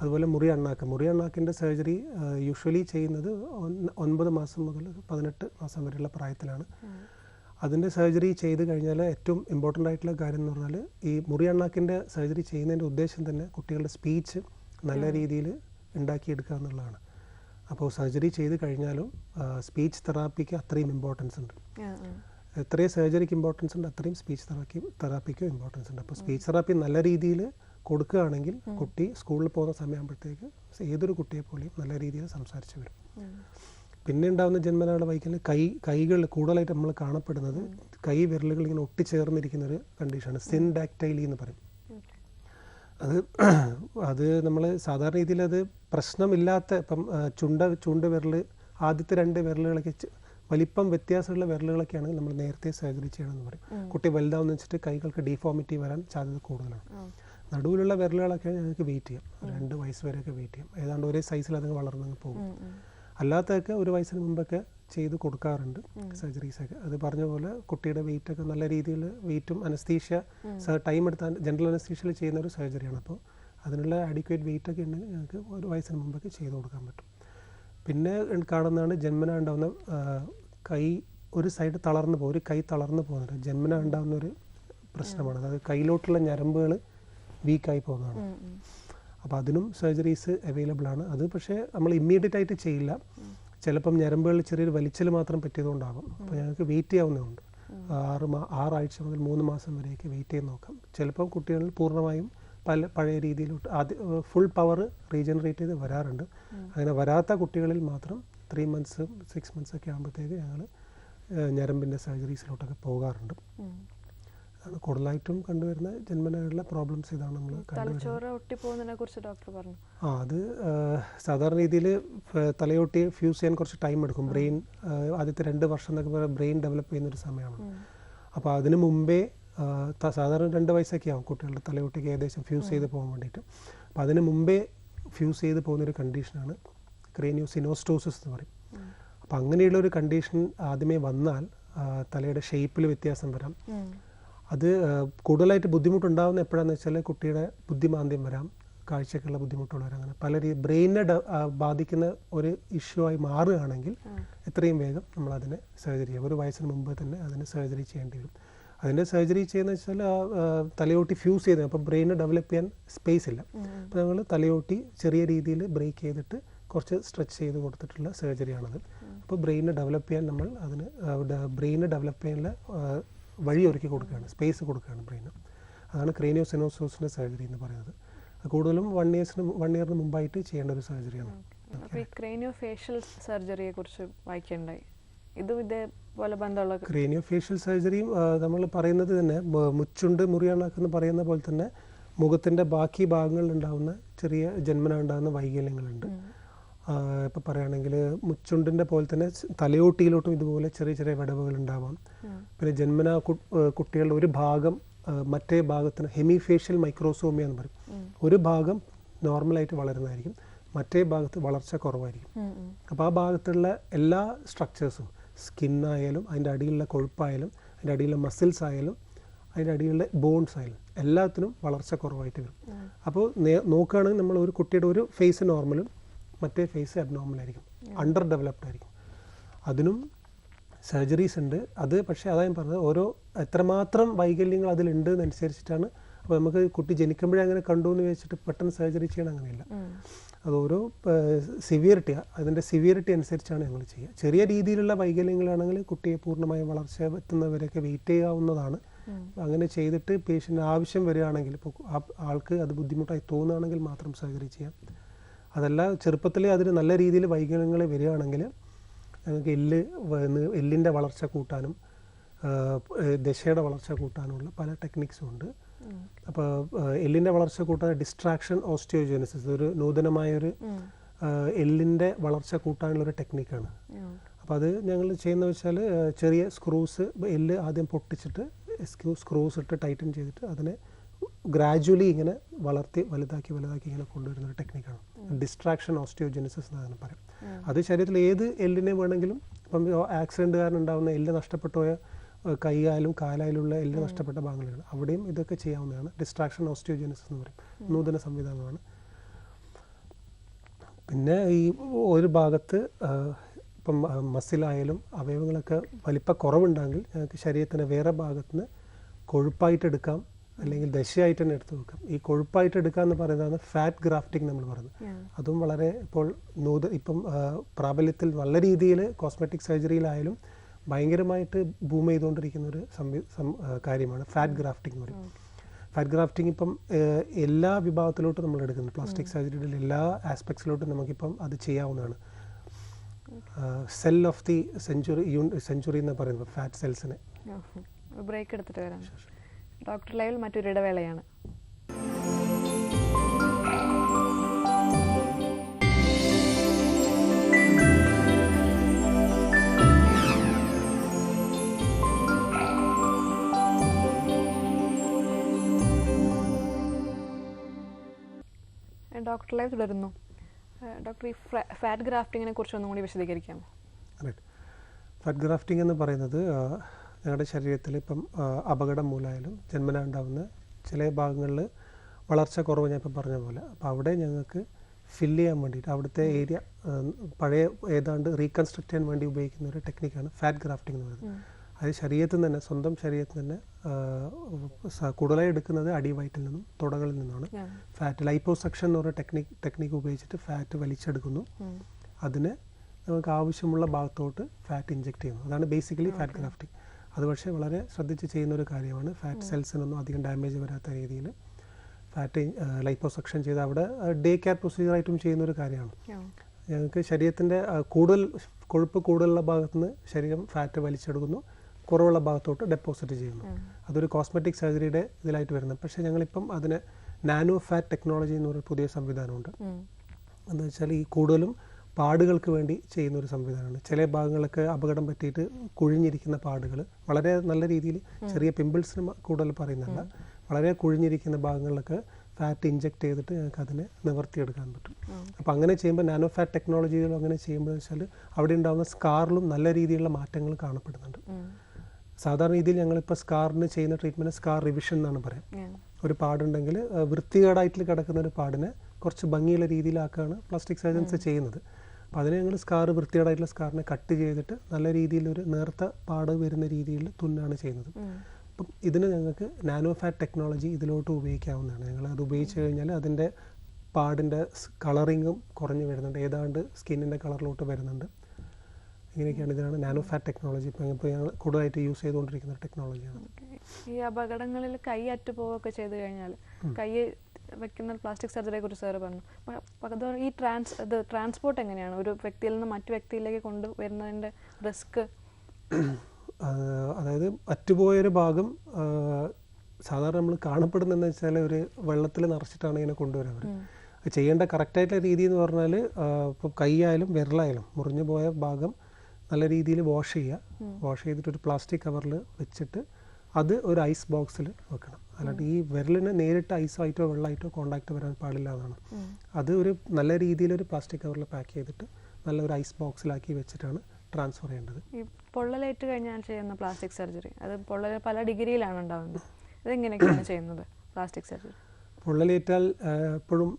അതുപോലെ മുറി അണ്ണാക്ക്. മുറി അണ്ണാക്കിന്റെ സർജറി യൂഷ്വലി ചെയ്യുന്നത് ഒൻ- ഒൻപത് മാസം മുതൽ പതിനെട്ട് മാസം വരെയുള്ള പ്രായത്തിലാണ്. അതിന്റെ സർജറി ചെയ്ത് കഴിഞ്ഞാൽ ഏറ്റവും ഇമ്പോർട്ടന്റ് ആയിട്ടുള്ള കാര്യം എന്ന് പറഞ്ഞാൽ ഈ മുറി അണ്ണാക്കിന്റെ സർജറി ചെയ്യുന്നതിന്റെ ഉദ്ദേശം തന്നെ കുട്ടികളുടെ സ്പീച്ച് നല്ല രീതിയിൽ ഉണ്ടാക്കിയെടുക്കുക എന്നുള്ളതാണ്. അപ്പോൾ സർജറി ചെയ്ത് കഴിഞ്ഞാലും സ്പീച്ച് തെറാപ്പിക്ക് അത്രയും ഇമ്പോർട്ടൻസ് ഉണ്ട്. എത്രയും സർജറിക്ക് ഇമ്പോർട്ടൻസ് ഉണ്ട് അത്രയും സ്പീച്ച് തെറാപ്പി തെറാപ്പിക്കും ഇമ്പോർട്ടൻസ് ഉണ്ട്. അപ്പോൾ സ്പീച്ച് തെറാപ്പി നല്ല രീതിയിൽ കൊടുക്കുകയാണെങ്കിൽ കുട്ടി സ്കൂളിൽ പോകുന്ന സമയമാകുമ്പോഴത്തേക്ക് ഏതൊരു കുട്ടിയെ പോലെയും നല്ല രീതിയിൽ സംസാരിച്ച് വരും. പിന്നെ ഉണ്ടാകുന്ന ജന്മനാട് വൈകല്യം കൈ കൈകൾ കൂടുതലായിട്ട് നമ്മൾ കാണപ്പെടുന്നത് കൈ വിരലുകൾ ഇങ്ങനെ ഒട്ടിച്ചേർന്നിരിക്കുന്ന ഒരു കണ്ടീഷനാണ് സിൻഡാക്ടൈലി എന്ന് പറയും. അത് <clears throat> അത് നമ്മൾ സാധാരണ രീതിയിൽ അത് പ്രശ്നമില്ലാത്ത ഇപ്പം ചുണ്ട ചൂണ്ട വിരൽ ആദ്യത്തെ രണ്ട് വിരലുകളൊക്കെ വലിപ്പം വ്യത്യാസമുള്ള വിരലുകളൊക്കെ ആണെങ്കിൽ നമ്മൾ നേരത്തെ സർജറി ചെയ്യണമെന്ന് പറയും. കുട്ടി വലുതാവുന്ന വെച്ചിട്ട് കൈകൾക്ക് ഡീഫോമിറ്റി വരാൻ സാധ്യത കൂടുതലാണ്. നടുവിലുള്ള വിരലുകളൊക്കെ ഞങ്ങൾക്ക് വെയിറ്റ് ചെയ്യാം. രണ്ട് വയസ്സ് വരെയൊക്കെ വെയിറ്റ് ചെയ്യാം. ഏതാണ്ട് ഒരേ സൈസിൽ അതങ്ങ് വളർന്നങ്ങ് പോകും. അല്ലാത്തതൊക്കെ ഒരു വയസ്സിന് മുമ്പൊക്കെ ചെയ്ത് കൊടുക്കാറുണ്ട് സർജറീസ് ഒക്കെ. അത് പറഞ്ഞ പോലെ കുട്ടിയുടെ വെയിറ്റ് ഒക്കെ നല്ല രീതിയിൽ വെയിറ്റും അനസ്തീഷ്യ ടൈം എടുത്താൽ ജനറൽ അനസ്തീഷ്യയിൽ ചെയ്യുന്ന ഒരു സർജറിയാണ് അപ്പോൾ അതിനുള്ള അഡിക്വേറ്റ് വെയിറ്റ് ഒക്കെ ഉണ്ടെങ്കിൽ ഞങ്ങൾക്ക് ഒരു വയസ്സിന് മുമ്പൊക്കെ ചെയ്ത് കൊടുക്കാൻ പറ്റും. പിന്നെ കാണുന്നതാണ് ജന്മന ഉണ്ടാകുന്ന കൈ ഒരു സൈഡ് തളർന്നു പോകും. ഒരു കൈ തളർന്നു പോകുന്നത് ജന്മന ഉണ്ടാകുന്ന ഒരു പ്രശ്നമാണ്. അതായത് കയ്യിലോട്ടുള്ള ഞരമ്പുകൾ വീക്കായി പോകുന്നതാണ്. അപ്പോൾ അതിനും സർജറീസ് അവൈലബിൾ ആണ്. അത് പക്ഷേ നമ്മൾ ഇമ്മീഡിയറ്റ് ആയിട്ട് ചെയ്യില്ല. ചിലപ്പം ഞരമ്പുകളിൽ ചെറിയൊരു വലിച്ചൽ മാത്രം പറ്റിയതുകൊണ്ടാകും. അപ്പോൾ ഞങ്ങൾക്ക് വെയിറ്റ് ചെയ്യാവുന്നതുണ്ട്. ആറ് മാ ആറാഴ്ച മുതൽ മൂന്ന് മാസം വരെയൊക്കെ വെയിറ്റ് ചെയ്ത് നോക്കാം. ചിലപ്പം കുട്ടികളിൽ പൂർണമായും പല പഴയ രീതിയിലോട്ട് ആദ്യ ഫുൾ പവർ റീജനറേറ്റ് ചെയ്ത് വരാറുണ്ട്. അങ്ങനെ വരാത്ത കുട്ടികളിൽ മാത്രം ത്രീ മന്ത്സ് സിക്സ് മന്ത്സ് ഒക്കെ ആകുമ്പോഴത്തേക്ക് ഞങ്ങൾ ഞരമ്പിന്റെ സർജറീസിലോട്ടൊക്കെ പോകാറുണ്ട്. ഉം. കൂടുതലായിട്ടും കണ്ടുവരുന്ന ജന്മനായുള്ള പ്രോബ്ലംസ് ഇതാണ് നമ്മൾ കണ്ടുവരുന്നത്. പറഞ്ഞു. ആ അത് സാധാരണ രീതിയിൽ തലയൊട്ടി ഫ്യൂസ് ചെയ്യാൻ കുറച്ച് ടൈം എടുക്കും. ബ്രെയിൻ ആദ്യത്തെ രണ്ട് വർഷം എന്നൊക്കെ പറയുമ്പോൾ ബ്രെയിൻ ഡെവലപ്പ് ചെയ്യുന്ന ഒരു സമയമാണ്. അപ്പോൾ അതിന് മുമ്പേ സാധാരണ രണ്ട് വയസ്സൊക്കെ ആവും കുട്ടികളുടെ തലയോട്ടിക്ക് ഏകദേശം ഫ്യൂസ് ചെയ്ത് പോകാൻ വേണ്ടിയിട്ട്. അപ്പോൾ അതിന് മുമ്പേ ഫ്യൂസ് ചെയ്ത് പോകുന്നൊരു കണ്ടീഷനാണ് ക്രേനിയോ സിനോസ്റ്റോസിസ് എന്ന് പറയും. അപ്പോൾ അങ്ങനെയുള്ള ഒരു കണ്ടീഷൻ ആദ്യമേ വന്നാൽ തലയുടെ ഷേപ്പിൽ വ്യത്യാസം വരാം. അത് കൂടുതലായിട്ട് ബുദ്ധിമുട്ടുണ്ടാകുന്ന എപ്പോഴാണെന്ന് വെച്ചാൽ കുട്ടിയുടെ ബുദ്ധിമാന്ദ്യം വരാം കാഴ്ചക്കുള്ള ബുദ്ധിമുട്ടുള്ളവർ അങ്ങനെ പല രീതി ബ്രെയിനെ ബാധിക്കുന്ന ഒരു ഇഷ്യൂ ആയി മാറുകയാണെങ്കിൽ എത്രയും വേഗം നമ്മൾ അതിനെ സർജറി ചെയ്യാം. ഒരു വയസ്സിന് മുമ്പ് തന്നെ അതിന് സർജറി ചെയ്യേണ്ടി വരും. അതിന്റെ സർജറി ചെയ്യുന്ന വെച്ചാൽ തലയോട്ടി ഫ്യൂസ് ചെയ്ത് അപ്പോൾ ബ്രെയിന് ഡെവലപ്പ് ചെയ്യാൻ സ്പേസ് ഇല്ല. അപ്പോൾ ഞങ്ങൾ തലയോട്ടി ചെറിയ രീതിയിൽ ബ്രേക്ക് ചെയ്തിട്ട് കുറച്ച് സ്ട്രെച്ച് ചെയ്ത് കൊടുത്തിട്ടുള്ള സർജറിയാണത്. അപ്പോൾ ബ്രെയിന് ഡെവലപ്പ് ചെയ്യാൻ നമ്മൾ അതിന് ബ്രെയിന് ഡെവലപ്പ് ചെയ്യാനുള്ള ആ, വഴി ഒരുക്കി കൊടുക്കുകയാണ് സ്പേസ് കൊടുക്കുകയാണ് ബ്രെയിന് അതാണ് ക്രീനിയോ സെനോസോസിന്റെ സർജറി എന്ന് പറയുന്നത്. കൂടുതലും വൺ ഇയേഴ്സിന് വൺ ഇയറിന് മുമ്പായിട്ട് ചെയ്യേണ്ട ഒരു സർജറിയാണ് അപ്പോൾ ഈ ക്രേനിയോ ഫേഷ്യൽ സർജറിയെ കുറിച്ച് വായിക്കേണ്ടായി ഇതും ഇതേപോലെ ബന്ധമുള്ള ക്രേനിയോ ഫേഷ്യൽ സർജറിയും നമ്മൾ പറയുന്നത് തന്നെ മുച്ചുണ്ട് മുറിയണക്കെന്ന് പറയുന്ന പോലെ തന്നെ മുഖത്തിന്റെ ബാക്കി ഭാഗങ്ങളിൽ ഉണ്ടാകുന്ന ചെറിയ ജന്മന ഉണ്ടാകുന്ന വൈകല്യങ്ങളുണ്ട്. ഇപ്പോൾ പറയുകയാണെങ്കിൽ മുച്ചുണ്ടിന്റെ പോലെ തന്നെ തലയോട്ടിയിലോട്ടും ഇതുപോലെ ചെറിയ ചെറിയ വിടവുകൾ ഉണ്ടാവാം. പിന്നെ ജന്മന കുട്ടികളുടെ ഒരു ഭാഗം മറ്റേ ഭാഗത്തിന് ഹെമിഫേഷ്യൽ മൈക്രോസോമിയ എന്ന് പറയും. ഒരു ഭാഗം നോർമലായിട്ട് വളരുന്നതായിരിക്കും മറ്റേ ഭാഗത്ത് വളർച്ച കുറവായിരിക്കും. അപ്പോൾ ആ ഭാഗത്തുള്ള എല്ലാ സ്ട്രക്ചേഴ്സും സ്കിന്നായാലും അതിന്റെ അടിയിലുള്ള കൊഴുപ്പായാലും അതിന്റെ അടിയിലുള്ള മസിൽസ് ആയാലും അതിന്റെ അടിയിലുള്ള ബോൺസ് ആയാലും എല്ലാത്തിനും വളർച്ച കുറവായിട്ട് വരും. അപ്പോൾ നോക്കുകയാണെങ്കിൽ നമ്മൾ ഒരു കുട്ടിയുടെ ഒരു ഫേസ് നോർമലും മറ്റേ ഫേസ് അബ്നോർമൽ ആയിരിക്കും. അണ്ടർ ഡെവലപ്ഡ് ആയിരിക്കും. അതിനും സർജറീസ് ഉണ്ട്. അത് പക്ഷേ അതായത് പറഞ്ഞത് ഓരോ എത്രമാത്രം വൈകല്യങ്ങൾ അതിലുണ്ട് എന്നനുസരിച്ചിട്ടാണ് അപ്പോൾ നമുക്ക് കുട്ടി ജനിക്കുമ്പോഴേ അങ്ങനെ കണ്ടു എന്ന് വെച്ചിട്ട് പെട്ടെന്ന് സർജറി ചെയ്യണം അങ്ങനെയല്ല. അത് ഓരോ സിവിയറിറ്റി അതിന്റെ സിവിയറിറ്റി അനുസരിച്ചാണ് ഞങ്ങൾ ചെയ്യുക. ചെറിയ രീതിയിലുള്ള വൈകല്യങ്ങളാണെങ്കിൽ കുട്ടിയെ പൂർണമായും വളർച്ച എത്തുന്നവരെയൊക്കെ വെയിറ്റ് ചെയ്യാവുന്നതാണ്. അങ്ങനെ ചെയ്തിട്ട് പേഷ്യന്റ് ആവശ്യം വരികയാണെങ്കിൽ ഇപ്പോൾ ആൾക്ക് അത് ബുദ്ധിമുട്ടായി തോന്നുകയാണെങ്കിൽ മാത്രം സർജറി ചെയ്യാം. അതല്ല ചെറുപ്പത്തിലേ അതിന് നല്ല രീതിയിൽ വൈകല്യങ്ങൾ വരികയാണെങ്കിൽ ഞങ്ങൾക്ക് എല്ല് എല്ലിന്റെ വളർച്ച കൂട്ടാനും ദശയുടെ വളർച്ച കൂട്ടാനുമുള്ള പല ടെക്നിക്സും ഉണ്ട്. അപ്പോൾ എല്ലിന്റെ വളർച്ച കൂട്ടാൻ ഡിസ്ട്രാക്ഷൻ ഓസ്റ്റിയോജനസിസ് ഒരു നൂതനമായൊരു എല്ലിന്റെ വളർച്ച കൂട്ടാനുള്ളൊരു ടെക്നിക്കാണ് അപ്പോൾ അത് ഞങ്ങൾ ചെയ്യുന്ന വെച്ചാൽ ചെറിയ സ്ക്രൂസ് എല്ല് ആദ്യം പൊട്ടിച്ചിട്ട് സ്ക്രൂ സ്ക്രൂസ് ഇട്ട് ടൈറ്റൻ ചെയ്തിട്ട് അതിനെ ഗ്രാജുവലി ഇങ്ങനെ വളർത്തി വലുതാക്കി വലുതാക്കി ഇങ്ങനെ കൊണ്ടുവരുന്ന ഒരു ടെക്നിക്കാണ് ഡിസ്ട്രാക്ഷൻ ഓസ്റ്റിയോജെനിസിസ് എന്നാണ് പറയും. അത് ശരീരത്തിൽ ഏത് എല്ലിനെ വേണമെങ്കിലും ഇപ്പം ആക്സിഡന്റ് കാരണം ഉണ്ടാകുന്ന എല്ല് നഷ്ടപ്പെട്ടു പോയ കൈയായാലും കാലായാലുള്ള എല്ല് നഷ്ടപ്പെട്ട ഭാഗങ്ങളാണ്. അവിടെയും ഇതൊക്കെ ചെയ്യാവുന്നതാണ്. ഡിസ്ട്രാക്ഷൻ ഓസ്റ്റിയോജെനിസിസ് എന്ന് പറയും. നൂതന സംവിധാനമാണ്. പിന്നെ ഈ ഒരു ഭാഗത്ത് ഇപ്പം മസിലായാലും അവയവങ്ങളൊക്കെ വലിപ്പ കുറവുണ്ടെങ്കിൽ ഞങ്ങൾക്ക് ശരീരത്തിന് വേറെ ഭാഗത്തുനിന്ന് കൊഴുപ്പായിട്ട് എടുക്കാം. അല്ലെങ്കിൽ ദശയായിട്ട് തന്നെ എടുത്ത് നോക്കാം. ഈ കൊഴുപ്പായിട്ട് എടുക്കുക എന്ന് പറയുന്നതാണ് ഫാറ്റ് ഗ്രാഫ്റ്റിംഗ് നമ്മൾ പറയുന്നത്. അതും വളരെ ഇപ്പോൾ നൂത ഇപ്പം പ്രാബല്യത്തിൽ നല്ല രീതിയിൽ കോസ്മെറ്റിക് സർജറിയിലായാലും ഭയങ്കരമായിട്ട് ബൂം ചെയ്തുകൊണ്ടിരിക്കുന്ന ഒരു കാര്യമാണ് ഫാറ്റ് ഗ്രാഫ്റ്റിംഗ് എന്ന് പറയും ഫാറ്റ് ഗ്രാഫ്റ്റിംഗ് ഇപ്പം എല്ലാ വിഭാഗത്തിലോട്ടും നമ്മൾ എടുക്കുന്നു പ്ലാസ്റ്റിക് സർജറിയുടെ എല്ലാ ആസ്പെക്ട്സിലോട്ടും നമുക്കിപ്പം അത് ചെയ്യാവുന്നതാണ്. Cell of the century century എന്ന് പറയുന്നത് ഫാറ്റ് സെൽസിനെ ബ്രേക്ക് എടുത്തിട്ട് വരാം. ഡോക്ടർ ലൈവിൽ മറ്റൊരു ഇടവേളയാണ്. ഡോക്ടർ ലൈവ് തുടരുന്നു. ഡോക്ടർ ഈ ഫാറ്റ് ഗ്രാഫ്റ്റിങ്ങിനെ കുറിച്ച് ഒന്നും കൂടി വിശദീകരിക്കാമോ ഫാറ്റ് ഗ്രാഫ്റ്റിംഗ് എന്ന് പറയുന്നത് ഞങ്ങളുടെ ശരീരത്തിൽ ഇപ്പം അപകടം മൂലമായാലും ജന്മന ഉണ്ടാകുന്ന ചില ഭാഗങ്ങളിൽ വളർച്ച കുറവ് ഞാൻ ഇപ്പം പറഞ്ഞ പോലെ. അപ്പോൾ അവിടെ ഞങ്ങൾക്ക് ഫില്ല് ചെയ്യാൻ വേണ്ടിയിട്ട് അവിടുത്തെ ഏരിയ പഴയ ഏതാണ്ട് റീകൺസ്ട്രക്ട് ചെയ്യാൻ വേണ്ടി ഉപയോഗിക്കുന്ന ഒരു ടെക്നിക്കാണ് ഫാറ്റ് ഗ്രാഫ്റ്റിംഗ് എന്ന് പറയുന്നത്. അത് ശരീരത്തിൽ തന്നെ സ്വന്തം ശരീരത്തിൽ തന്നെ കൂടുതലായി എടുക്കുന്നത് അടിവയറ്റിൽ നിന്നും തുടകളിൽ നിന്നാണ്. ഫാറ്റ് ലൈപ്പോസക്ഷൻ എന്ന് പറയുന്ന ടെക്നിക് ടെക്നിക്ക് ഉപയോഗിച്ചിട്ട് ഫാറ്റ് വലിച്ചെടുക്കുന്നു. അതിന് നമുക്ക് ആവശ്യമുള്ള ഭാഗത്തോട്ട് ഫാറ്റ് ഇഞ്ചെക്ട് ചെയ്യുന്നു. അതാണ് ബേസിക്കലി ഫാറ്റ് ഗ്രാഫ്റ്റിംഗ് അത് പക്ഷേ വളരെ ശ്രദ്ധിച്ച് ചെയ്യുന്ന ഒരു കാര്യമാണ് ഫാറ്റ് സെൽസിനൊന്നും അധികം ഡാമേജ് വരാത്ത രീതിയിൽ ഫാറ്റ് ലൈപ്പോസക്ഷൻ ചെയ്ത് അവിടെ ഡേ കെയർ പ്രൊസീജിയറായിട്ടും ചെയ്യുന്ന ഒരു കാര്യമാണ്. ഞങ്ങൾക്ക് ശരീരത്തിന്റെ കൂടുതൽ കൊഴുപ്പ് കൂടുതലുള്ള ഭാഗത്തു നിന്ന് ശരീരം ഫാറ്റ് വലിച്ചെടുക്കുന്നു. കുറവുള്ള ഭാഗത്തോട്ട് ഡെപ്പോസിറ്റ് ചെയ്യുന്നു. അതൊരു കോസ്മെറ്റിക് സർജറിയുടെ ഇതിലായിട്ട് വരുന്നത്. പക്ഷേ ഞങ്ങളിപ്പം അതിന് നാനോ ഫാറ്റ് ടെക്നോളജി എന്നൊരു പറയുന്ന പുതിയ സംവിധാനമുണ്ട്. എന്താ എന്ന് വെച്ചാൽ ഈ കൂടുതലും പാടുകൾക്ക് വേണ്ടി ചെയ്യുന്ന ഒരു സംവിധാനമാണ്. ചില ഭാഗങ്ങളൊക്കെ അപകടം പറ്റിയിട്ട് കുഴിഞ്ഞിരിക്കുന്ന പാടുകൾ വളരെ നല്ല രീതിയിൽ ചെറിയ പിമ്പിൾസിന് കൂടുതൽ പറയുന്നല്ല വളരെ കുഴിഞ്ഞിരിക്കുന്ന ഭാഗങ്ങളിലൊക്കെ ഫാറ്റ് ഇഞ്ചെക്ട് ചെയ്തിട്ട് ഞങ്ങൾക്ക് അതിനെ നിവർത്തിയെടുക്കാൻ പറ്റും. അപ്പോൾ അങ്ങനെ ചെയ്യുമ്പോൾ നാനോ ഫാറ്റ് ടെക്നോളജികൾ അങ്ങനെ ചെയ്യുമ്പോൾ വെച്ചാൽ അവിടെ ഉണ്ടാകുന്ന സ്കാറിലും നല്ല രീതിയിലുള്ള മാറ്റങ്ങൾ കാണപ്പെടുന്നുണ്ട്. സാധാരണ രീതിയിൽ ഞങ്ങളിപ്പോൾ സ്കാറിന് ചെയ്യുന്ന ട്രീറ്റ്മെന്റ് സ്കാർ റിവിഷൻ എന്നാണ് പറയാം. ഒരു പാടുണ്ടെങ്കിൽ വൃത്തികേടായിട്ട് കിടക്കുന്ന ഒരു പാടിനെ കുറച്ച് ഭംഗിയുള്ള രീതിയിലാക്കുകയാണ് പ്ലാസ്റ്റിക് സർജൻസ് ചെയ്യുന്നത്. അപ്പോൾ അതിനെ ഞങ്ങൾ സ്കാർ വൃത്തികേടായിട്ടുള്ള സ്കാറിനെ കട്ട് ചെയ്തിട്ട് നല്ല രീതിയിൽ ഒരു നേർത്ത പാട് വരുന്ന രീതിയിൽ തുന്നാണ് ചെയ്യുന്നത്. അപ്പം ഇതിന് ഞങ്ങൾക്ക് നാനോ ഫാറ്റ് ടെക്നോളജി ഇതിലോട്ട് ഉപയോഗിക്കാവുന്നതാണ്. ഞങ്ങൾ അത് ഉപയോഗിച്ച് കഴിഞ്ഞാൽ അതിന്റെ പാടിന്റെ കളറിങ്ങും കുറഞ്ഞു വരുന്നുണ്ട്. ഏതാണ്ട് സ്കിന്നിന്റെ കളറിലോട്ട് വരുന്നുണ്ട്. ഇങ്ങനെയൊക്കെയാണ് ഇതിനാണ് നാനോ ഫാറ്റ് ടെക്നോളജി ഇപ്പം ഇപ്പോൾ ഞങ്ങൾ കൂടുതലായിട്ട് യൂസ് ചെയ്തുകൊണ്ടിരിക്കുന്ന ടെക്നോളജിയാണ് ഈ അപകടങ്ങളിൽ കൈ അറ്റുപോവുകയൊക്കെ ചെയ്തു കഴിഞ്ഞാൽ കൈ വെക്കുന്ന പ്ലാസ്റ്റിക് സർജറിയെ കുറിച്ച് സാറ് പറഞ്ഞു. അത് ഈ ട്രാൻസ് ഇത് ട്രാൻസ്പോർട്ട് എങ്ങനെയാണ്? ഒരു വ്യക്തിയിൽ നിന്ന് മറ്റു വ്യക്തിയിലേക്ക് കൊണ്ടുവരുന്നതിന്റെ റിസ്ക് <clears throat> അതായത് അറ്റുപോയൊരു ഭാഗം സാധാരണ നമ്മൾ കാണപ്പെടുന്നതെന്ന് വെച്ചാൽ ഒരു വെള്ളത്തിൽ നിറച്ചിട്ടാണ് ഇങ്ങനെ കൊണ്ടുവരാൻ ചെയ്യേണ്ട കറക്റ്റായിട്ടുള്ള രീതി എന്ന് പറഞ്ഞാൽ ഇപ്പോൾ കൈയായാലും വിരലായാലും മുറിഞ്ഞു പോയ ഭാഗം നല്ല രീതിയിൽ വാഷ് ചെയ്യുക. വാഷ് ചെയ്തിട്ട് ഒരു പ്ലാസ്റ്റിക് കവറിൽ വെച്ചിട്ട് അത് ഒരു ഐസ് ബോക്സിൽ വെക്കണം. അല്ലാണ്ട് ഈ വിരലിന് നേരിട്ട് ഐസായിട്ടോ വെള്ളമായിട്ടോ കോണ്ടാക്ട് വരാൻ പാടില്ല എന്നാണ്. അത് ഒരു നല്ല രീതിയിൽ ഒരു പ്ലാസ്റ്റിക് കവറിൽ പാക്ക് ചെയ്തിട്ട് നല്ല ഒരു ഐസ് ബോക്സിലാക്കി വെച്ചിട്ടാണ് ട്രാൻസ്ഫർ ചെയ്യേണ്ടത്. ഈ പൊള്ളലേറ്റ് കഴിഞ്ഞാൽ ചെയ്യുന്ന പ്ലാസ്റ്റിക് സർജറി അത് പൊള്ളൽ പല ഡിഗ്രിയിലാണ് ഉണ്ടാകുന്നത് ഇതെങ്ങനെയൊക്കെയാണ് ചെയ്യുന്നത് പ്ലാസ്റ്റിക് സർജറി പൊള്ളലേറ്റാൽ എപ്പോഴും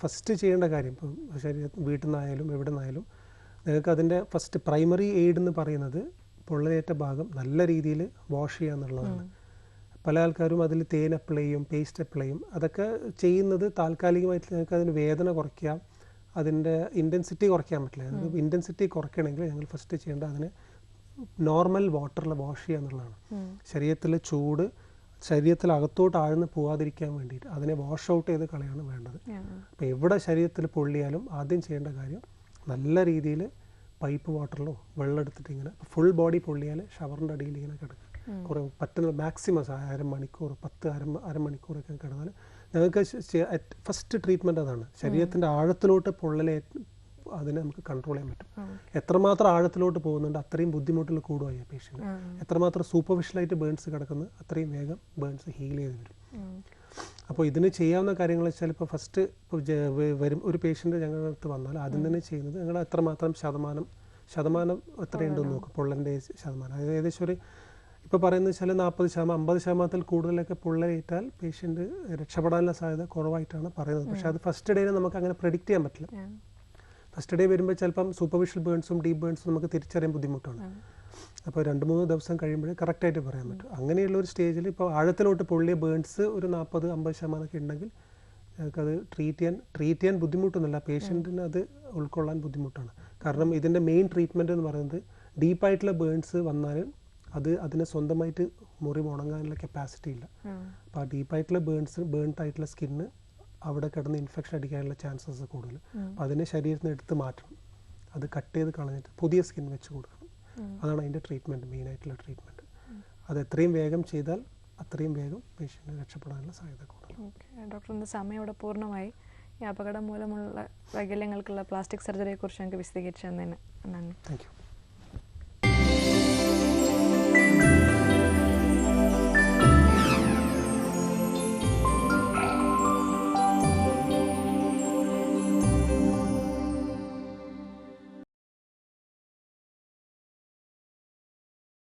ഫസ്റ്റ് ചെയ്യേണ്ട കാര്യം ഇപ്പം ശരീര വീട്ടിൽ നിന്നായാലും എവിടെ നിന്നായാലും നിങ്ങൾക്ക് അതിന്റെ ഫസ്റ്റ് പ്രൈമറി എയ്ഡ് എന്ന് പറയുന്നത് പൊള്ളലേറ്റ ഭാഗം നല്ല രീതിയിൽ വാഷ് ചെയ്യുക എന്നുള്ളതാണ് പല ആൾക്കാരും അതിൽ തേൻ അപ്ലൈ ചെയ്യും പേസ്റ്റ് അപ്ലൈ ചെയ്യും അതൊക്കെ ചെയ്യുന്നത് താൽക്കാലികമായിട്ട് ഞങ്ങൾക്ക് അതിന് വേദന കുറയ്ക്കാം അതിന്റെ ഇന്റൻസിറ്റി കുറയ്ക്കാൻ പറ്റില്ല. അത് ഇന്റൻസിറ്റി കുറയ്ക്കണമെങ്കിൽ ഞങ്ങൾ ഫസ്റ്റ് ചെയ്യേണ്ടത് അതിന് നോർമൽ വാട്ടറിൽ വാഷ് ചെയ്യുക എന്നുള്ളതാണ്. ശരീരത്തിൽ ചൂട് ശരീരത്തിൽ അകത്തോട്ട് ആഴ്ന്ന് പോവാതിരിക്കാൻ വേണ്ടിയിട്ട് അതിനെ വാഷ് ഔട്ട് ചെയ്ത് കളയാണ് വേണ്ടത്. അപ്പോൾ എവിടെ ശരീരത്തിൽ പൊള്ളിയാലും ആദ്യം ചെയ്യേണ്ട കാര്യം നല്ല രീതിയിൽ പൈപ്പ് വാട്ടറിലോ വെള്ളം എടുത്തിട്ട് ഇങ്ങനെ ഫുൾ ബോഡി പൊള്ളിയാൽ ഷവറിന്റെ അടിയിൽ ഇങ്ങനെ കിടക്കുക കുറേ പറ്റുന്ന മാക്സിമം അരമണിക്കൂർ പത്ത് അര അരമണിക്കൂറൊക്കെ കിടന്നാൽ ഞങ്ങൾക്ക് ഫസ്റ്റ് ട്രീറ്റ്മെന്റ് അതാണ്. ശരീരത്തിന്റെ ആഴത്തിലോട്ട് പൊള്ളലെ അതിനെ നമുക്ക് കൺട്രോൾ ചെയ്യാൻ പറ്റും. എത്രമാത്രം ആഴത്തിലോട്ട് പോകുന്നുണ്ട് അത്രയും ബുദ്ധിമുട്ടിൽ കൂടുകയായി പേഷ്യന്റ് എത്രമാത്രം സൂപ്പർഫിഷ്യലായിട്ട് ബേൺസ് കിടക്കുന്നത് അത്രയും വേഗം ബേൺസ് ഹീൽ ചെയ്ത് വരും. അപ്പോൾ ഇതിന് ചെയ്യാവുന്ന കാര്യങ്ങൾ വെച്ചാൽ ഇപ്പോൾ ഫസ്റ്റ് വരും ഒരു പേഷ്യന്റ് ഞങ്ങളുടെ അടുത്ത് വന്നാൽ ആദ്യം തന്നെ ചെയ്യുന്നത് ഞങ്ങൾ എത്രമാത്രം ശതമാനം ശതമാനം എത്രയുണ്ടെന്ന് നോക്കും. പൊള്ളലിന്റെ ശതമാനം. അതായത് ഏകദേശം ഒരു ഇപ്പോൾ പറയുന്നത് വെച്ചാൽ നാൽപ്പത് ശതമാനം അമ്പത് ശതമാനത്തിൽ കൂടുതലൊക്കെ പൊള്ളലേറ്റാൽ പേഷ്യന്റ് രക്ഷപ്പെടാനുള്ള സാധ്യത കുറവായിട്ടാണ് പറയുന്നത്. പക്ഷേ അത് ഫസ്റ്റ് ഡേയിൽ നമുക്ക് അങ്ങനെ പ്രെഡിക്റ്റ് ചെയ്യാൻ പറ്റില്ല. ഫസ്റ്റ് ഡേ വരുമ്പോൾ ചിലപ്പം സൂപ്പർഫിഷ്യൽ ബേൺസും ഡീപ്പ് ബേൺസും നമുക്ക് തിരിച്ചറിയാൻ ബുദ്ധിമുട്ടാണ്. അപ്പോൾ രണ്ട് മൂന്ന് ദിവസം കഴിയുമ്പോഴേ കറക്റ്റായിട്ട് പറയാൻ പറ്റും. അങ്ങനെയുള്ള ഒരു സ്റ്റേജിൽ ഇപ്പോൾ ആഴത്തിലോട്ട് പുള്ളിയ ബേൺസ് ഒരു നാൽപ്പത് അമ്പത് ശതമാനമൊക്കെ ഉണ്ടെങ്കിൽ അത് ട്രീറ്റ് ചെയ്യാൻ ട്രീറ്റ് ചെയ്യാൻ ബുദ്ധിമുട്ടൊന്നുമില്ല. പേഷ്യന്റിന് അത് ഉൾക്കൊള്ളാൻ ബുദ്ധിമുട്ടാണ്. കാരണം ഇതിന്റെ മെയിൻ ട്രീറ്റ്മെന്റ് എന്ന് പറയുന്നത് ഡീപ്പായിട്ടുള്ള ബേൺസ് വന്നാൽ അത് അതിന് സ്വന്തമായിട്ട് മുറി ഉണങ്ങാനുള്ള കപ്പാസിറ്റി ഇല്ല. അപ്പോൾ ആ ഡീപ്പായിട്ടുള്ള ബേൺസ് ബേൺഡ് ആയിട്ടുള്ള സ്കിന്ന് അവിടെ കിടന്ന് ഇൻഫെക്ഷൻ അടിക്കാനുള്ള ചാൻസസ് കൂടുതൽ അപ്പം അതിനെ ശരീരത്തിന് എടുത്ത് മാറ്റണം. അത് കട്ട് ചെയ്ത് കളഞ്ഞിട്ട് പുതിയ സ്കിൻ വെച്ച് കൊടുക്കണം. അതാണ് അതിന്റെ ട്രീറ്റ്മെന്റ് മെയിനായിട്ടുള്ള ട്രീറ്റ്മെന്റ് അത് എത്രയും വേഗം ചെയ്താൽ അത്രയും വേഗം പേഷ്യന്റിന് രക്ഷപ്പെടാനുള്ള സാധ്യത കൂടുതൽ. ഓക്കെ. ഡോക്ടർ ഇന്ന് സമയം ഇവിടെ പൂർണമായി. ഈ അപകടം മൂലമുള്ള വൈകല്യങ്ങൾക്കുള്ള പ്ലാസ്റ്റിക് സർജറിയെക്കുറിച്ച് ഞങ്ങൾക്ക് വിശദീകരിച്ചു തന്നതിന് നന്ദി. Thank you